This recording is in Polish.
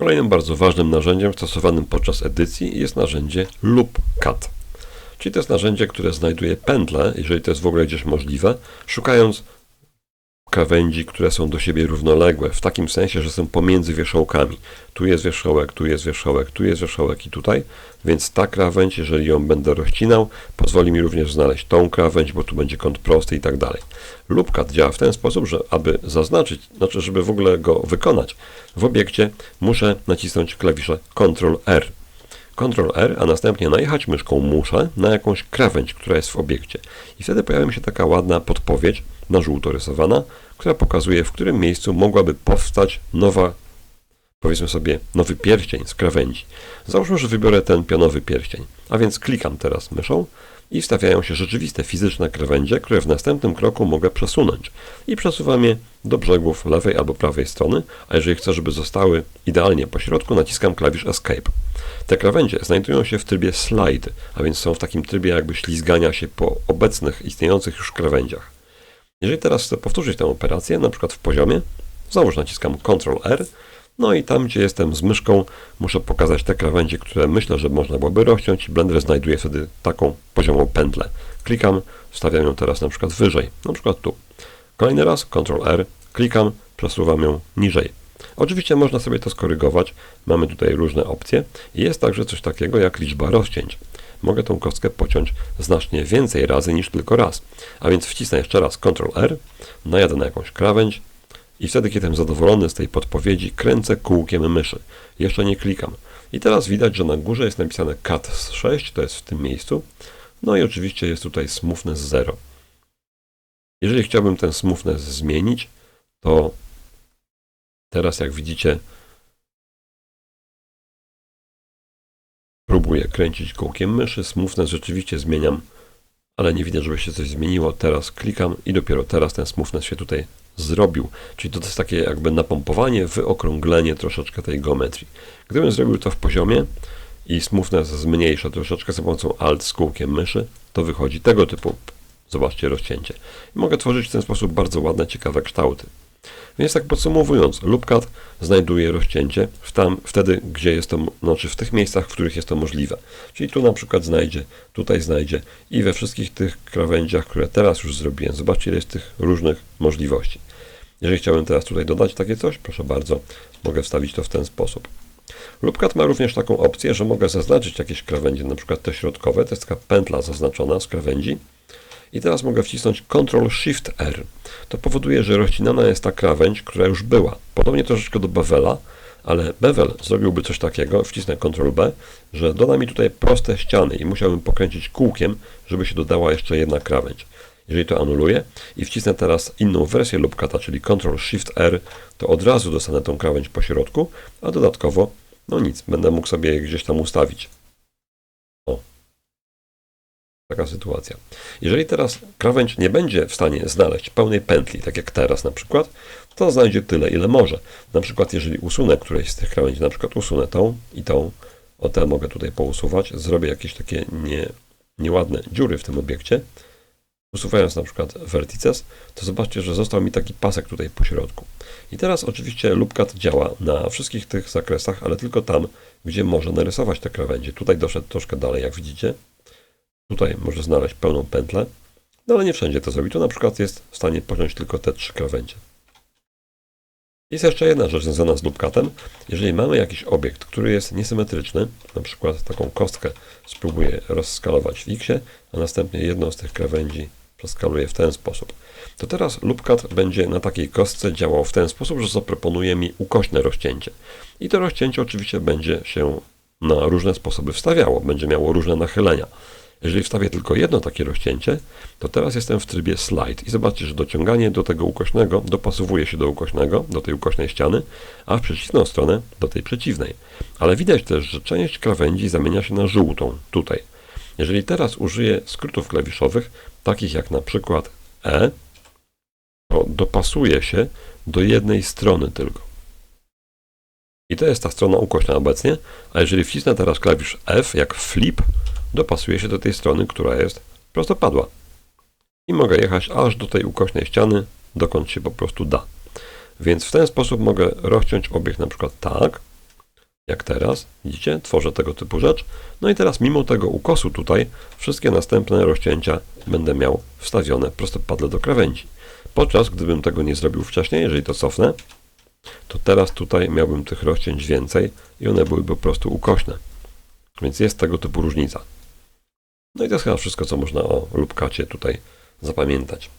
Kolejnym bardzo ważnym narzędziem stosowanym podczas edycji jest narzędzie loopcut. Czyli to jest narzędzie, które znajduje pętle, jeżeli to jest w ogóle gdzieś możliwe, szukając krawędzi, które są do siebie równoległe, w takim sensie, że są pomiędzy wierzchołkami. Tu jest wierzchołek, tu jest wierzchołek, tu jest wierzchołek i tutaj, więc ta krawędź, jeżeli ją będę rozcinał, pozwoli mi również znaleźć tą krawędź, bo tu będzie kąt prosty i tak dalej. Loopcut działa w ten sposób, że aby zaznaczyć, znaczy żeby w ogóle go wykonać w obiekcie, muszę nacisnąć klawisze Ctrl R. Ctrl R, a następnie najechać myszką muszę na jakąś krawędź, która jest w obiekcie. I wtedy pojawia mi się taka ładna podpowiedź, na żółto rysowana, która pokazuje, w którym miejscu mogłaby powstać nowa, powiedzmy sobie, nowy pierścień z krawędzi. Załóżmy, że wybiorę ten pionowy pierścień, a więc klikam teraz myszą i wstawiają się rzeczywiste fizyczne krawędzie, które w następnym kroku mogę przesunąć. I przesuwam je do brzegów lewej albo prawej strony, a jeżeli chcę, żeby zostały idealnie po środku, naciskam klawisz Escape. Te krawędzie znajdują się w trybie slide, a więc są w takim trybie jakby ślizgania się po obecnych, istniejących już krawędziach. Jeżeli teraz chcę powtórzyć tę operację, na przykład w poziomie, załóż naciskam Ctrl R, no i tam, gdzie jestem z myszką, muszę pokazać te krawędzie, które myślę, że można byłoby rozciąć Blender znajduje wtedy taką poziomą pętlę. Klikam, wstawiam ją teraz na przykład wyżej, na przykład tu. Kolejny raz Ctrl R, klikam, przesuwam ją niżej. Oczywiście można sobie to skorygować, mamy tutaj różne opcje. Jest także coś takiego jak liczba rozcięć mogę tą kostkę pociąć znacznie więcej razy niż tylko raz. A więc wcisnę jeszcze raz Ctrl R, najadę na jakąś krawędź i wtedy, kiedy jestem zadowolony z tej podpowiedzi, kręcę kółkiem myszy. Jeszcze nie klikam. I teraz widać, że na górze jest napisane Cut 6, to jest w tym miejscu. No i oczywiście jest tutaj smoothness 0. Jeżeli chciałbym ten smoothness zmienić, to teraz jak widzicie Próbuję kręcić kółkiem myszy, smoothness rzeczywiście zmieniam, ale nie widzę, żeby się coś zmieniło. Teraz klikam i dopiero teraz ten smoothness się tutaj zrobił. Czyli to jest takie jakby napompowanie, wyokrąglenie troszeczkę tej geometrii. Gdybym zrobił to w poziomie i smoothness zmniejszę troszeczkę za pomocą Alt z kółkiem myszy, to wychodzi tego typu, zobaczcie, rozcięcie. I mogę tworzyć w ten sposób bardzo ładne, ciekawe kształty. Więc tak podsumowując, loopcut znajduje rozcięcie w tam, wtedy, gdzie jest to, znaczy w tych miejscach, w których jest to możliwe. Czyli tu na przykład znajdzie, tutaj znajdzie i we wszystkich tych krawędziach, które teraz już zrobiłem. Zobaczcie, ile jest tych różnych możliwości. Jeżeli chciałbym teraz tutaj dodać takie coś, proszę bardzo, mogę wstawić to w ten sposób. Loopcut ma również taką opcję, że mogę zaznaczyć jakieś krawędzie, na przykład te środkowe, to jest taka pętla zaznaczona z krawędzi i teraz mogę wcisnąć Ctrl-Shift-R. To powoduje, że rozcinana jest ta krawędź, która już była. Podobnie troszeczkę do Bevela, ale Bevel zrobiłby coś takiego, wcisnę Ctrl-B, że doda mi tutaj proste ściany i musiałbym pokręcić kółkiem, żeby się dodała jeszcze jedna krawędź. Jeżeli to anuluję i wcisnę teraz inną wersję loopcata, czyli Ctrl-Shift-R, to od razu dostanę tą krawędź po środku, a dodatkowo, no nic, będę mógł sobie gdzieś tam ustawić. Taka sytuacja. Jeżeli teraz krawędź nie będzie w stanie znaleźć pełnej pętli, tak jak teraz na przykład, to znajdzie tyle, ile może. Na przykład, jeżeli usunę któreś z tych krawędzi, na przykład usunę tą i tą, o tę mogę tutaj pousuwać, zrobię jakieś takie nie, nieładne dziury w tym obiekcie, usuwając na przykład vertices, to zobaczcie, że został mi taki pasek tutaj po środku. I teraz oczywiście loopcut działa na wszystkich tych zakresach, ale tylko tam, gdzie może narysować te krawędzie. Tutaj doszedł troszkę dalej, jak widzicie. Tutaj może znaleźć pełną pętlę, no ale nie wszędzie to zrobi. Tu na przykład jest w stanie pociąć tylko te trzy krawędzie. Jest jeszcze jedna rzecz związana z loopcutem. Jeżeli mamy jakiś obiekt, który jest niesymetryczny, na przykład taką kostkę spróbuję rozskalować w x, a następnie jedną z tych krawędzi przeskaluję w ten sposób, to teraz loopcut będzie na takiej kostce działał w ten sposób, że zaproponuje mi ukośne rozcięcie. I to rozcięcie oczywiście będzie się na różne sposoby wstawiało, będzie miało różne nachylenia. Jeżeli wstawię tylko jedno takie rozcięcie, to teraz jestem w trybie slide i zobaczcie, że dociąganie do tego ukośnego dopasowuje się do ukośnego, do tej ukośnej ściany, a w przeciwną stronę do tej przeciwnej. Ale widać też, że część krawędzi zamienia się na żółtą, tutaj. Jeżeli teraz użyję skrótów klawiszowych, takich jak na przykład E, to dopasuje się do jednej strony tylko. I to jest ta strona ukośna obecnie, a jeżeli wcisnę teraz klawisz F, jak flip, dopasuje się do tej strony, która jest prostopadła. I mogę jechać aż do tej ukośnej ściany, dokąd się po prostu da. Więc w ten sposób mogę rozciąć obiekt na przykład tak, jak teraz. Widzicie? Tworzę tego typu rzecz. No i teraz mimo tego ukosu tutaj, wszystkie następne rozcięcia będę miał wstawione prostopadle do krawędzi. Podczas gdybym tego nie zrobił wcześniej, jeżeli to cofnę, to teraz tutaj miałbym tych rozcięć więcej i one byłyby po prostu ukośne. Więc jest tego typu różnica. No i to jest chyba wszystko, co można o lubkacie tutaj zapamiętać.